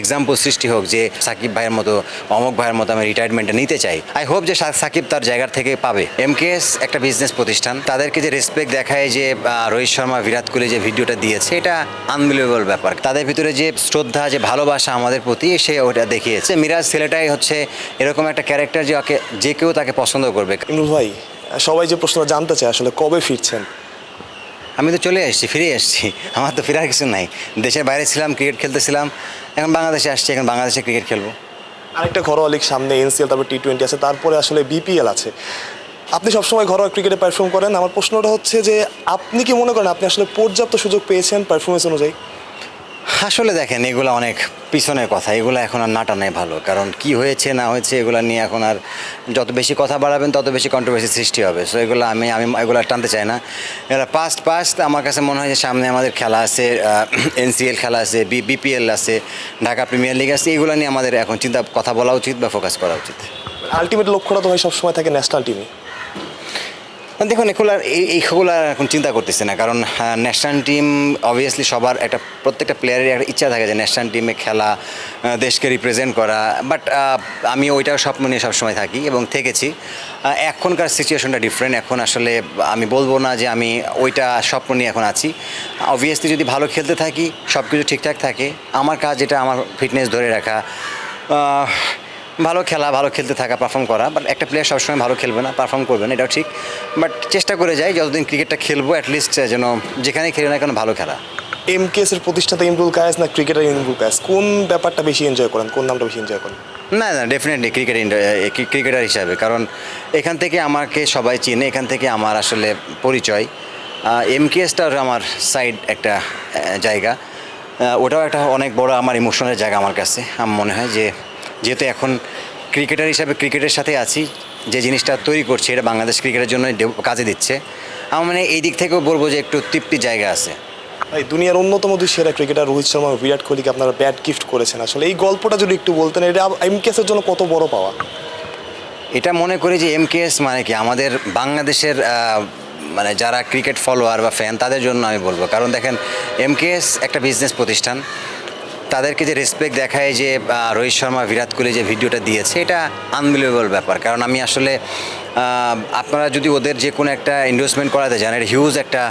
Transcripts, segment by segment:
Example সৃষ্টি হোক যে সাকিব ভাইয়ের মতো, অমক ভাইয়ের মতো আমি রিটায়ারমেন্টটা নিতে চাই। আই হোপ যে সাকিব তার জায়গার থেকে পাবে। এমকেএস একটা বিজনেস প্রতিষ্ঠান। তাদেরকে যে রেসপেক্ট দেখায় যে রোহিত শর্মা, বিরাট কোহলি যে ভিডিওটা দিয়েছে, এটা আনবিলিভেবল ব্যাপার। তাদের ভিতরে যে শ্রদ্ধা, যে ভালোবাসা আমাদের প্রতি, সে ওটা দেখিয়েছে। মিরাজ ছেলেটাই হচ্ছে এরকম একটা ক্যারেক্টার যে যে কেউ তাকে পছন্দ করবে। ভাই, সবাই যে প্রশ্ন জানতে চায়, আসলে কবে ফিরছেন? আমি তো চলে এসেছি ফিরে এসেছি আমার তো ফেরার কিছু নাই। দেশের বাইরে ছিলাম ক্রিকেট খেলতেছিলাম, এখন বাংলাদেশে আসছি, এখন বাংলাদেশে ক্রিকেট খেলব। আরেকটা ঘরোয়া লিগ সামনে এনসিএল তারপর টি টোয়েন্টি আছে, তারপরে আসলে বিপিএল আছে। আপনি সবসময় ঘরোয়া ক্রিকেটে পারফর্ম করেন। আমার প্রশ্নটা হচ্ছে যে, আপনি কি মনে করেন আপনি আসলে পর্যাপ্ত সুযোগ পেয়েছেন পারফরমেন্স অনুযায়ী? আসলে দেখেন, এগুলো অনেক পিছনের কথা, এগুলো এখন আর নাটানাই ভালো। কারণ কি হয়েছে, না হয়েছে, এগুলো নিয়ে এখন আর যত বেশি কথা বাড়াবেন, তত বেশি কন্ট্রোভার্সি সৃষ্টি হবে। সো এগুলো আমি আমি, এগুলো টানতে চাই না। এগুলো পাস্ট পাস্ট আমার কাছে মনে হয় যে সামনে আমাদের খেলা আছে এনসিএল খেলা আছে বিপিএল আছে, ঢাকা প্রিমিয়ার লিগ আছে, এগুলো নিয়ে আমাদের এখন চিন্তা, কথা বলা উচিত বা ফোকাস করা উচিত। আলটিমেট লক্ষ্যটা তো ভাই সবসময় থাকে ন্যাশনাল টিমে দেখুন, এগুলো এইগুলো এখন চিন্তা করতেছে না, কারণ ন্যাশনাল টিম অবভিয়াসলি সবার একটা প্রত্যেকটা প্লেয়ারের একটা ইচ্ছা থাকে যে ন্যাশনাল টিমে খেলা দেশকে রিপ্রেজেন্ট করা। বাট আমি ওইটাও স্বপ্ন নিয়ে সবসময় থাকি এবং থেকেছি। এখনকার সিচুয়েশনটা ডিফারেন্ট এখন আসলে আমি বলব না যে আমি ওইটা স্বপ্ন নিয়ে এখন আছি। অবভিয়াসলি যদি ভালো খেলতে থাকি সব কিছু ঠিকঠাক থাকে। আমার কাজ যেটা, আমার ফিটনেস ধরে রাখা। ভালো খেলা ভালো খেলতে থাকা পারফর্ম করা বাট একটা প্লেয়ার সবসময় ভালো খেলবে না পারফর্ম করবে না এটাও ঠিক। বাট চেষ্টা করে যাই যতদিন ক্রিকেটটা খেলব অ্যাটলিস্ট যেন যেখানে খেলি না কেন ভালো খেলা। এমকেএস এর প্রতিষ্ঠাতা ইমরুল কায়েস না ক্রিকেটার ইমরুল কায়েস? কোন ব্যাপারটা বেশি এনজয় করেন? কোন নামটা বেশি এনজয় করেন? না না ডেফিনেটলি ক্রিকেট ক্রিকেটার হিসাবে কারণ এখান থেকে আমাকে সবাই চিনে এখান থেকে আমার আসলে পরিচয়। এমকেএসটার আমার সাইড একটা জায়গা। ওটাও একটা অনেক বড় আমার ইমোশনের জায়গা আমার কাছে। আমার মনে হয় যে যেহেতু এখন ক্রিকেটার হিসাবে ক্রিকেটের সাথে আছি যে জিনিসটা তৈরি করছি এটা বাংলাদেশ ক্রিকেটের জন্য কাজে দিচ্ছে। আমার মানে এই দিক থেকেও বলব যে একটু তৃপ্তি জায়গা আছে। ভাই দুনিয়ার অন্যতম দুই সেরা ক্রিকেটার রোহিত শর্মা বিরাট কোহলিকে আপনারা ব্যাট গিফট করেছেন। আসলে এই গল্পটা যদি একটু বলতেন এটা এমকেএস এর জন্য কত বড় পাওয়া? এটা মনে করি যে এম এমকেএস মানে কি? আমাদের বাংলাদেশের মানে যারা ক্রিকেট ফলোয়ার বা ফ্যান তাদের জন্য আমি বলব। কারণ দেখেন এম এমকেএস একটা বিজনেস প্রতিষ্ঠান। তাদেরকে যে রেসপেক্ট দেখায় যে রোহিত শর্মা, বিরাট কোহলি যে ভিডিওটা দিয়েছে, এটা আনবিলিভেবল ব্যাপার। কারণ আমি আসলে আপনারা যদি ওদের যে কোনো একটা ইনভেস্টমেন্ট করাতে চান এটা হিউজ একটা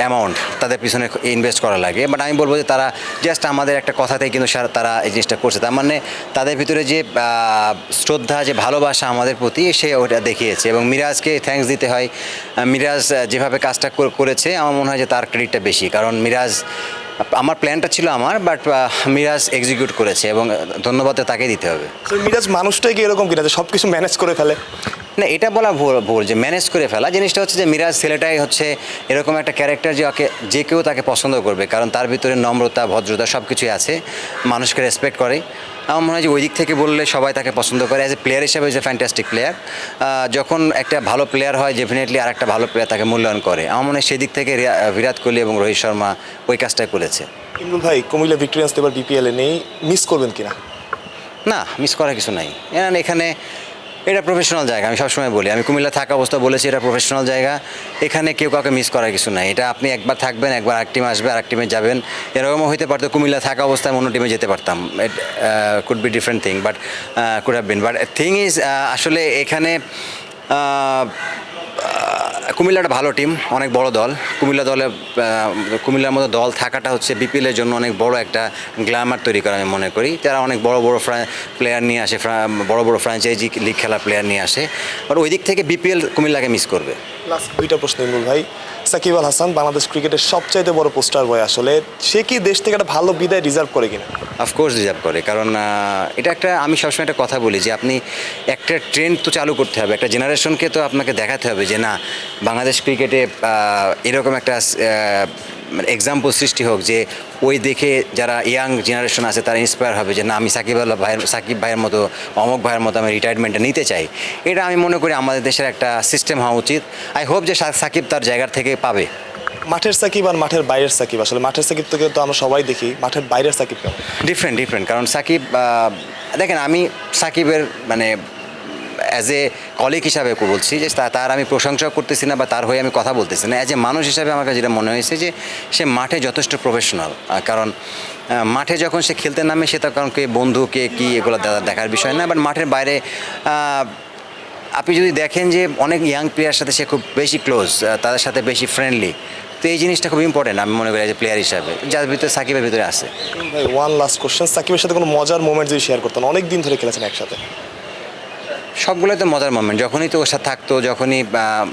অ্যামাউন্ট তাদের পিছনে ইনভেস্ট করা লাগে। বাট আমি বলব যে তারা জাস্ট আমাদের একটা কথাতেই কিন্তু তারা এই জিনিসটা করছে। তার মানে তাদের ভিতরে যে শ্রদ্ধা, যে ভালোবাসা আমাদের প্রতি, সে ওটা দেখিয়েছে। এবং মিরাজকে থ্যাঙ্কস দিতে হয়। মিরাজ যেভাবে কাজটা করেছে, আমার মনে হয় যে তার ক্রেডিটটা বেশি। কারণ মিরাজ আমার প্ল্যানটা ছিল আমার বাট মিরাজ এক্সিকিউট করেছে এবং ধন্যবাদ তাকে দিতে হবে। মিরাজ মানুষটাই কি এরকম কিনা সব কিছু ম্যানেজ করে ফেলে? না এটা বলা ভুল ভুল যে ম্যানেজ করে ফেলা। জিনিসটা হচ্ছে যে মিরাজ ছেলেটাই হচ্ছে এরকম একটা ক্যারেক্টার যে ওকে যে কেউ তাকে পছন্দ করবে কারণ তার ভিতরে নম্রতা ভদ্রতা সব কিছুই আছে মানুষকে রেসপেক্ট করে। আমার মনে হয় যে ওই দিক থেকে বললে সবাই তাকে পছন্দ করে। অ্যাজ এ প্লেয়ার হিসেবে যে ফ্যান্টাস্টিক প্লেয়ার যখন একটা ভালো প্লেয়ার হয় ডেফিনেটলি আর একটা ভালো প্লেয়ার তাকে মূল্যায়ন করে। আমার মনে হয় সেই দিক থেকে রিয়া- বিরাট কোহলি এবং রোহিত শর্মা ওই কাজটাই করেছে। ইমরুল ভাই কুমিল্লা ভিক্টোরিয়ান্স এবার বিপিএল নেই। মিস করবেন কিনা? না মিস করার কিছু নাই। এখানে এটা প্রফেশনাল জায়গা, আমি সবসময় বলি। আমি কুমিল্লা থাকা অবস্থা বলেছি, এটা প্রফেশনাল জায়গা। এখানে কেউ কাউকে মিস করার কিছু নাই। এটা আপনি একবার থাকবেন, একবার এক টিমে আসবে আর এক টিমে যাবেন। এরকমও হইতে পারতো কুমিল্লা থাকা অবস্থায় অন্য টিমে যেতে পারতাম। It could be different thing but could have been but thing is আসলে এখানে আহ, কুমিল্লা একটা ভালো টিম অনেক বড় দল। কুমিল্লা দলে কুমিল্লার মতো দল থাকাটা হচ্ছে বিপিএলের জন্য অনেক বড় একটা গ্ল্যামার তৈরি করা আমি মনে করি। তারা অনেক বড় বড় প্লেয়ার নিয়ে আসে বড় বড় ফ্র্যাঞ্চাইজি লিগ খেলা প্লেয়ার নিয়ে আসে। আর ওই দিক থেকে বিপিএল কুমিল্লাকে মিস করবে। লাস্ট দুইটা প্রশ্ন, ইমরুল ভাই। সাকিব আল হাসান, বাংলাদেশ ক্রিকেটের সবচাইতে বড় পোস্টার বয় আসলে। সে কি দেশ থেকে একটা ভালো বিদায় রিজার্ভ করে কিনা? অফকোর্স রিজার্ভ করে, কারণ এটা একটা, আমি সবসময় একটা কথা বলি যে আপনি একটা ট্রেন্ড তো চালু করতে হবে, একটা জেনারেশনকে তো আপনাকে দেখাতে হবে যে না, বাংলাদেশ ক্রিকেটে এরকম একটা এক্সাম্পল সৃষ্টি হোক যে ওই দেখে যারা ইয়াং জেনারেশন আছে তারা ইন্সপায়ার হবে যে না আমি সাকিব আল্লাহ ভাইয়ের সাকিব ভাইয়ের মতো অমক ভাইয়ের মতো আমি রিটায়ারমেন্টটা নিতে চাই। এটা আমি মনে করি আমাদের দেশের একটা সিস্টেম হওয়া উচিত। আই হোপ যে সাকিব তার জায়গার থেকে পাবে। মাঠের সাকিব আর মাঠের বাইরের সাকিব। আসলে মাঠের সাকিব থেকে তো আমরা সবাই দেখি মাঠের বাইরের সাকিব ডিফারেন্ট ডিফারেন্ট কারণ সাকিব দেখেন আমি সাকিবের মানে অ্যাজ এ কলিগ হিসাবে বলছি যে তার আমি প্রশংসা করতেছি না বা তার হয়ে আমি কথা বলতেছি না। অ্যাজ এ মানুষ হিসাবে আমার কাছে যেটা মনে হয়েছে যে সে মাঠে যথেষ্ট প্রফেশনাল কারণ মাঠে যখন সে খেলতে নামে সে তখন কে বন্ধু, কে কী এগুলো দেখার বিষয় না বাট মাঠের বাইরে আপনি যদি দেখেন যে অনেক ইয়াং প্লেয়ার সাথে সে খুব বেশি ক্লোজ তাদের সাথে বেশি ফ্রেন্ডলি তো এই জিনিসটা খুব ইম্পর্টেন্ট আমি মনে করি যে প্লেয়ার হিসাবে, যার ভিতরে সাকিবের ভিতরে আছে। ওয়ান লাস্ট কোশ্চেন সাকিবের সাথে কোনো মজার মোমেন্ট যদি শেয়ার করতেন অনেক দিন ধরে খেলেছেন একসাথে। সবগুলোই তো মজার মোমেন্ট যখনই তো ওর সাথে থাকতো, যখনই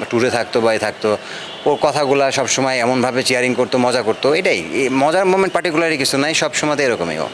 ট্যুরে থাকতো বা থাকতো, ওর কথাগুলো সবসময় এমনভাবে চেয়ারিং করতো, মজা করতো, এটাই। মজার মোমেন্ট পার্টিকুলারই কিছু নাই সব সময় এরকমই ও।